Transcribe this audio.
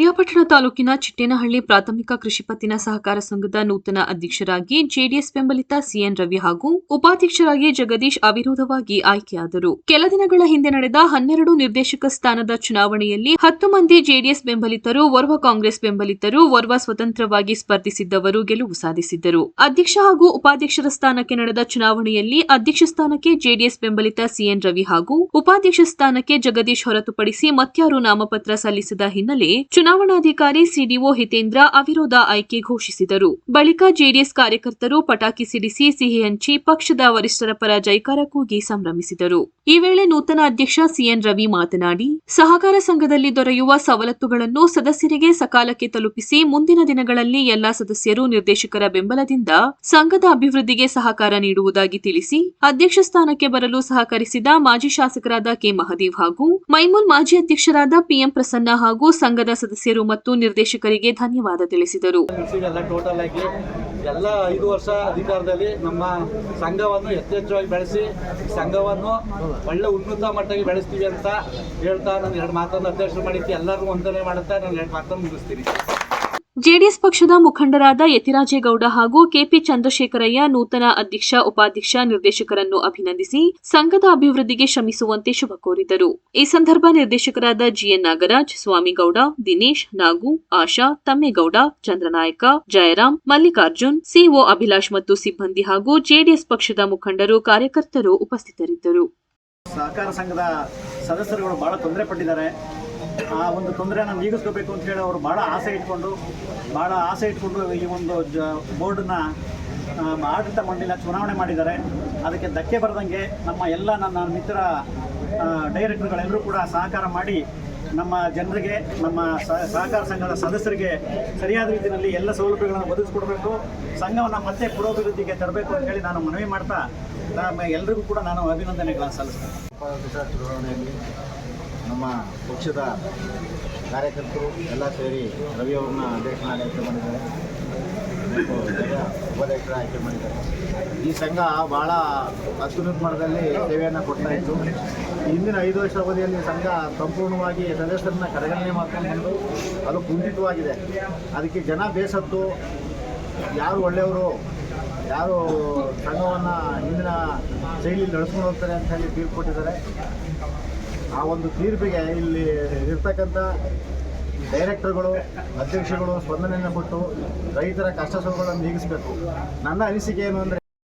ಪಿರಿಯಾಪಟ್ಟಣ ತಾಲೂಕಿನ ಚಿಟ್ಟೇನಹಳ್ಳಿ ಪ್ರಾಥಮಿಕ ಕೃಷಿ ಪತ್ತಿನ ಸಹಕಾರ ಸಂಘದ ನೂತನ ಅಧ್ಯಕ್ಷರಾಗಿ ಜೆಡಿಎಸ್ ಬೆಂಬಲಿತ ಸಿಎನ್ ರವಿ ಹಾಗೂ ಉಪಾಧ್ಯಕ್ಷರಾಗಿ ಜಗದೀಶ್ ಅವಿರೋಧವಾಗಿ ಆಯ್ಕೆಯಾದರು. ಕೆಲ ದಿನಗಳ ಹಿಂದೆ ನಡೆದ ಹನ್ನೆರಡು ನಿರ್ದೇಶಕ ಸ್ಥಾನದ ಚುನಾವಣೆಯಲ್ಲಿ ಹತ್ತು ಮಂದಿ ಜೆಡಿಎಸ್ ಬೆಂಬಲಿತರು, ಓರ್ವ ಕಾಂಗ್ರೆಸ್ ಬೆಂಬಲಿತರು, ಓರ್ವ ಸ್ವತಂತ್ರವಾಗಿ ಸ್ಪರ್ಧಿಸಿದ್ದವರು ಗೆಲುವು ಸಾಧಿಸಿದ್ದರು. ಅಧ್ಯಕ್ಷ ಹಾಗೂ ಉಪಾಧ್ಯಕ್ಷರ ಸ್ಥಾನಕ್ಕೆ ನಡೆದ ಚುನಾವಣೆಯಲ್ಲಿ ಅಧ್ಯಕ್ಷ ಸ್ಥಾನಕ್ಕೆ ಜೆಡಿಎಸ್ ಬೆಂಬಲಿತ ಸಿಎನ್ ರವಿ ಹಾಗೂ ಉಪಾಧ್ಯಕ್ಷ ಸ್ಥಾನಕ್ಕೆ ಜಗದೀಶ್ ಹೊರತುಪಡಿಸಿ ಮತ್ಯಾರು ನಾಮಪತ್ರ ಸಲ್ಲಿಸಿದ ಹಿನ್ನೆಲೆ ಚುನಾವಣಾಧಿಕಾರಿ ಸಿಡಿಒ ಹಿತೇಂದ್ರ ಅವಿರೋಧ ಆಯ್ಕೆ ಘೋಷಿಸಿದರು. ಬಳಿಕ ಜೆಡಿಎಸ್ ಕಾರ್ಯಕರ್ತರು ಪಟಾಕಿ ಸಿಡಿಸಿ ಸಿಹಿ ಹಂಚಿ ಪಕ್ಷದ ವರಿಷ್ಠರ ಪರ ಜೈಕಾರ ಕೂಗಿ ಸಂಭ್ರಮಿಸಿದರು. ಈ ವೇಳೆ ನೂತನ ಅಧ್ಯಕ್ಷ ಸಿಎನ್ ರವಿ ಮಾತನಾಡಿ, ಸಹಕಾರ ಸಂಘದಲ್ಲಿ ದೊರೆಯುವ ಸವಲತ್ತುಗಳನ್ನು ಸದಸ್ಯರಿಗೆ ಸಕಾಲಕ್ಕೆ ತಲುಪಿಸಿ ಮುಂದಿನ ದಿನಗಳಲ್ಲಿ ಎಲ್ಲಾ ಸದಸ್ಯರು ನಿರ್ದೇಶಕರ ಬೆಂಬಲದಿಂದ ಸಂಘದ ಅಭಿವೃದ್ಧಿಗೆ ಸಹಕಾರ ನೀಡುವುದಾಗಿ ತಿಳಿಸಿ, ಅಧ್ಯಕ್ಷ ಸ್ಥಾನಕ್ಕೆ ಬರಲು ಸಹಕರಿಸಿದ ಮಾಜಿ ಶಾಸಕರಾದ ಕೆ ಮಹದೇವ್ ಹಾಗೂ ಮೈಮೂಲ್ ಮಾಜಿ ಅಧ್ಯಕ್ಷರಾದ ಪಿಎಂ ಪ್ರಸನ್ನ ಹಾಗೂ ಸಂಘದ ಸದಸ್ಯರು ಮತ್ತು ನಿರ್ದೇಶಕರಿಗೆ ಧನ್ಯವಾದ ತಿಳಿಸಿದರು. ಎಲ್ಲ ಐದು ವರ್ಷ ಅಧಿಕಾರದಲ್ಲಿ ನಮ್ಮ ಸಂಘವನ್ನು ಯಥೇಚ್ಛವಾಗಿ ಬೆಳೆಸಿ, ಸಂಘವನ್ನು ಒಳ್ಳೆ ಉನ್ನತ ಮಟ್ಟಕ್ಕೆ ಬೆಳೆಸ್ತೀವಿ ಅಂತ ಹೇಳ್ತಾ ನಾನು ಎರಡು ಮಾತನ್ನು ಅಧ್ಯಕ್ಷರು ಮಾಡಿದ್ದೆ ಎಲ್ಲರಿಗೂ ವಂದನೆ ಮಾಡುತ್ತಾ ನಾನು ಎರಡು ಮಾತನ್ನು ಮುಗಿಸ್ತೀನಿ. ಜೆಡಿಎಸ್ ಪಕ್ಷದ ಮುಖಂಡರಾದ ಯತಿರಾಜೇಗೌಡ ಹಾಗೂ ಕೆಪಿ ಚಂದ್ರಶೇಖರಯ್ಯ ನೂತನ ಅಧ್ಯಕ್ಷ, ಉಪಾಧ್ಯಕ್ಷ, ನಿರ್ದೇಶಕರನ್ನು ಅಭಿನಂದಿಸಿ ಸಂಘದ ಅಭಿವೃದ್ಧಿಗೆ ಶ್ರಮಿಸುವಂತೆ ಶುಭ ಕೋರಿದರು. ಈ ಸಂದರ್ಭ ನಿರ್ದೇಶಕರಾದ G N Nagaraj, Swamigowda, Dinesh, Nagu, Asha, Thammegowda, Chandranayaka, Jayaram, Mallikarjun, CO Abhilash ಮತ್ತು ಸಿಬ್ಬಂದಿ ಹಾಗೂ ಜೆಡಿಎಸ್ ಪಕ್ಷದ ಮುಖಂಡರು, ಕಾರ್ಯಕರ್ತರು ಉಪಸ್ಥಿತರಿದ್ದರು. ಸಹಕಾರ ಸಂಘದ ಸದಸ್ಯರುಗಳು ಬಹಳ ತೊಂದರೆ ಪಟ್ಟಿದ್ದಾರೆ. ಆ ಒಂದು ತೊಂದರೆಯನ್ನು ನೀಗಿಸ್ಕೋಬೇಕು ಅಂತ ಹೇಳಿ ಅವರು ಭಾಳ ಆಸೆ ಇಟ್ಕೊಂಡು, ಭಾಳ ಆಸೆ ಇಟ್ಕೊಂಡು ಈ ಒಂದು ಜ ಬೋರ್ಡನ್ನ ಆಡಳಿತ ಮಂಡಳಿನ ಚುನಾವಣೆ ಮಾಡಿದ್ದಾರೆ. ಅದಕ್ಕೆ ಧಕ್ಕೆ ಬರದಂಗೆ ನಮ್ಮ ಎಲ್ಲ ನನ್ನ ಮಿತ್ರ ಡೈರೆಕ್ಟರ್ಗಳೆಲ್ಲರೂ ಕೂಡ ಸಹಕಾರ ಮಾಡಿ ನಮ್ಮ ಜನರಿಗೆ, ನಮ್ಮ ಸಹಕಾರ ಸಂಘದ ಸದಸ್ಯರಿಗೆ ಸರಿಯಾದ ರೀತಿಯಲ್ಲಿ ಎಲ್ಲ ಸೌಲಭ್ಯಗಳನ್ನು ಒದಗಿಸ್ಕೊಡ್ಬೇಕು. ಸಂಘವನ್ನು ಮತ್ತೆ ಪುರೋಭಿವೃದ್ಧಿಗೆ ತರಬೇಕು ಅಂತ ಹೇಳಿ ನಾನು ಮನವಿ ಮಾಡ್ತಾ, ನಮ್ಮ ಎಲ್ರಿಗೂ ಕೂಡ ನಾನು ಅಭಿನಂದನೆಗಳನ್ನು ಸಲ್ಲಿಸ್ತೇನೆ. ಚುನಾವಣೆಯಲ್ಲಿ ನಮ್ಮ ಪಕ್ಷದ ಕಾರ್ಯಕರ್ತರು ಎಲ್ಲ ಸೇರಿ ರವಿ ಅವ್ರನ್ನ ಅಧ್ಯಕ್ಷನಾಗಿ ಆಯ್ಕೆ ಮಾಡಿದ್ದಾರೆ. ಉಪಾಧ್ಯಕ್ಷರ ಆಯ್ಕೆ ಮಾಡಿದ್ದಾರೆ. ಈ ಸಂಘ ಭಾಳ ಅತ್ಯುನ್ನತ ಮಟ್ಟದಲ್ಲಿ ಸೇವೆಯನ್ನು ಕೊಡ್ತಾ ಇತ್ತು. ಹಿಂದಿನ ಐದು ವರ್ಷ ಅವಧಿಯಲ್ಲಿ ಸಂಘ ಸಂಪೂರ್ಣವಾಗಿ ಸದಸ್ಯರನ್ನ ಕಡೆಗಣನೆ ಮಾಡ್ಕೊಂಡು ಬಂದು ಅದು ಕುಂಠಿತವಾಗಿದೆ. ಅದಕ್ಕೆ ಜನ ಬೇಸತ್ತು. ಯಾರು ಒಳ್ಳೆಯವರು, ಯಾರು ಸಂಘವನ್ನು ಹಿಂದಿನ ಶೈಲಿ ನಡೆಸ್ಕೊಂಡು ಹೋಗ್ತಾರೆ ಅಂತ ಹೇಳಿ ತೀರ್ಪು ಆ ಒಂದು ತೀರ್ಪಿಗೆ ಇಲ್ಲಿ ಇರ್ತಕ್ಕಂಥ ಡೈರೆಕ್ಟರ್ಗಳು, ಅಧ್ಯಕ್ಷಗಳು ಸ್ಪಂದನೆಯನ್ನು ಕೊಟ್ಟು ರೈತರ ಕಷ್ಟ ಸುಖಗಳನ್ನು ನೀಗಿಸಬೇಕು. ನನ್ನ ಅನಿಸಿಕೆ ಏನು ಅಂದರೆ